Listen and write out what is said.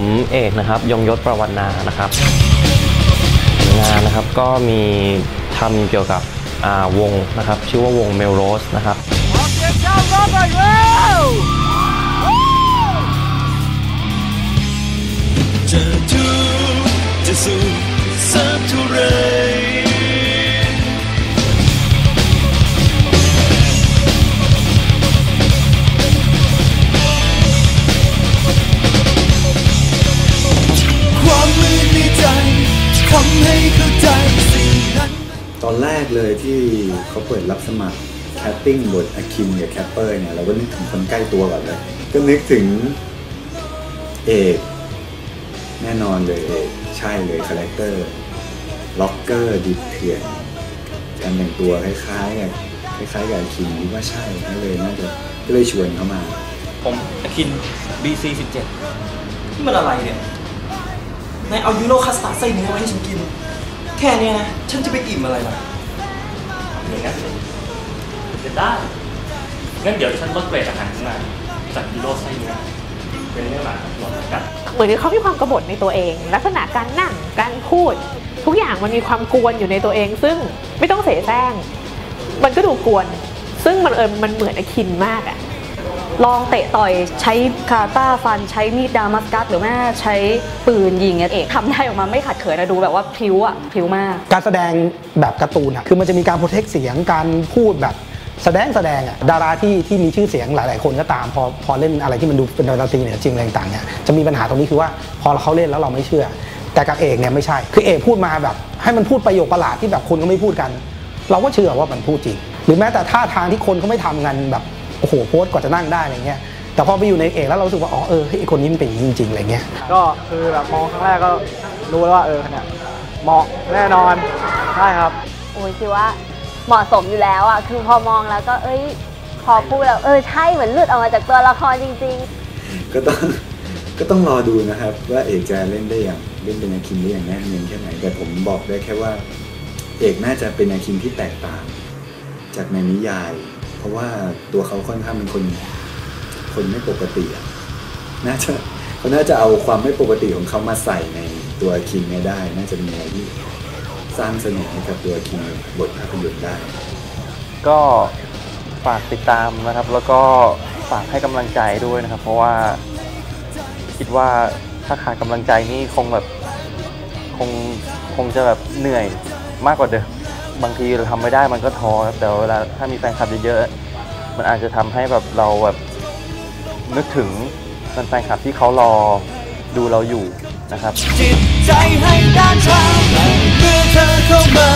มเอกนะครับ ยงยศประวันนานะครับ งานนะครับก็มีทำเกี่ยวกับวงนะครับ ชื่อว่าวงเมลโรสนะครับ ตอนแรกเลยที่เขาเปิดรับสมัครแคสติ้งบทอคินกับแคปเปอร์เนี่ยเราก็นึกถึงคนใกล้ตัวก่อนเลย ก็นึกถึงเอกแน่นอนเลยเอกใช่เลยคาแรคเตอร์ล็อกเกอร์ดิบเถื่อนการแต่งตัวคล้ายๆกับคล้ายๆกับอคินคิดว่าใช่ก็เลยน่าจะก็เลยชวนเขามา ผมอคิน BC 17นี่มันอะไรเนี่ยนายเอายูโรคัสตาร์ดไส้เนื้อมาให้ฉันกิน แค่เนี้ยนะ ฉันจะไปอิ่มอะไรล่ะอย่างนั้นเลยจะได้งั้นเดี๋ยวฉันลดเกรดอาหารขึ้นมาจากกิโลไส้เนื้อเป็นเนื้อหมาหลอดกัดเหมือนกับเขามีความกบฏในตัวเอง ลักษณะการนั่งการพูด ทุกอย่างมันมีความกวนอยู่ในตัวเอง ซึ่งไม่ต้องเสแสร้งมันก็ดูกวน ซึ่งมันเออมันเหมือนไอคินมากอะ ลองเตะต่อยใช้คาต้าฟันใช้มีดดามัสกัสหรือแม่ใช้ปืนยิงเนี่ยเอกทำได้ออกมาไม่ขัดเขินนะดูแบบว่าพิ้วอะพิ้วมาก การแสดงแบบการ์ตูนอะคือมันจะมีการโปรเทคเสียงการพูดแบบแสดงแสดงอะดาราที่ที่มีชื่อเสียงหลาย ๆ คนก็ตาม พอพอเล่นอะไรที่มันดูเป็นดนตรีเนี่ยจริงอะไรต่างเนี่ยจะมีปัญหาตรงนี้คือว่าพอเขาเล่นแล้วเราไม่เชื่อ แต่กับเอกเนี่ยไม่ใช่ คือเอกพูดมาแบบ ให้มันพูดประโยคประหลาดที่แบบคนก็ไม่พูดกัน เราก็เชื่อว่ามันพูดจริง หรือแม้แต่ท่าทางที่คนเขาไม่ทำกันแบบ โอ้โหโพสต์กว่าจะนั่งได้อะไรเงี้ยแต่พอไปอยู่ในเอกแล้วเรารู้สึกว่าอ๋อเออเฮ้ยไอ้คนนี้มันเป็นอย่างนี้จริงๆอะไรเงี้ยก็คือแบบมองครั้งแรกก็รู้แล้วว่าเออเนี่ยเหมาะแน่นอนใช่ครับโอ้ยคิดว่าเหมาะสมอยู่แล้วอะคือพอมองแล้วก็เอ้ยพอพูดแล้วเออใช่เหมือนหลุดออกมาจากตัวละครจริง ๆ ก็ต้องก็ต้องรอดูนะครับ ว่าเอกจะเล่นได้อย่างเล่นเป็นอาคินได้อย่างแน่นเนียนแค่ไหนแต่ผมบอกได้แค่ว่า เอกน่าจะเป็นอาคินที่แตกต่าง จากในนิยายเพ ราะว่าตัวเขาค่อนข้างเป็นคน คนไม่ปกติอะน่าจะเขาน่าจะเอาความไม่ปกติของเขามาใส่ในตัวคินเนี่ยได้ น่าจะมีอะไรที่สร้างเสน่ห์ให้กับตัวคินในบทภาพยนตร์ได้ ก็ฝากติดตามนะครับ แล้วก็ฝากให้กำลังใจด้วยนะครับ เพราะว่าคิดว่าถ้าขาดกำลังใจนี่คงแบบคงคงจะแบบเหนื่อยมากกว่าเดิม บางทีเราทำไม่ได้มันก็ท้อครับแต่เวลาถ้ามีแฟนคลับเยอะๆมันอาจจะทำให้แบบเราแบบนึกถึงแฟนคลับที่เขารอดูเราอยู่นะครับจิตใจให้ด้านชาเมื่อเธอเข้ามา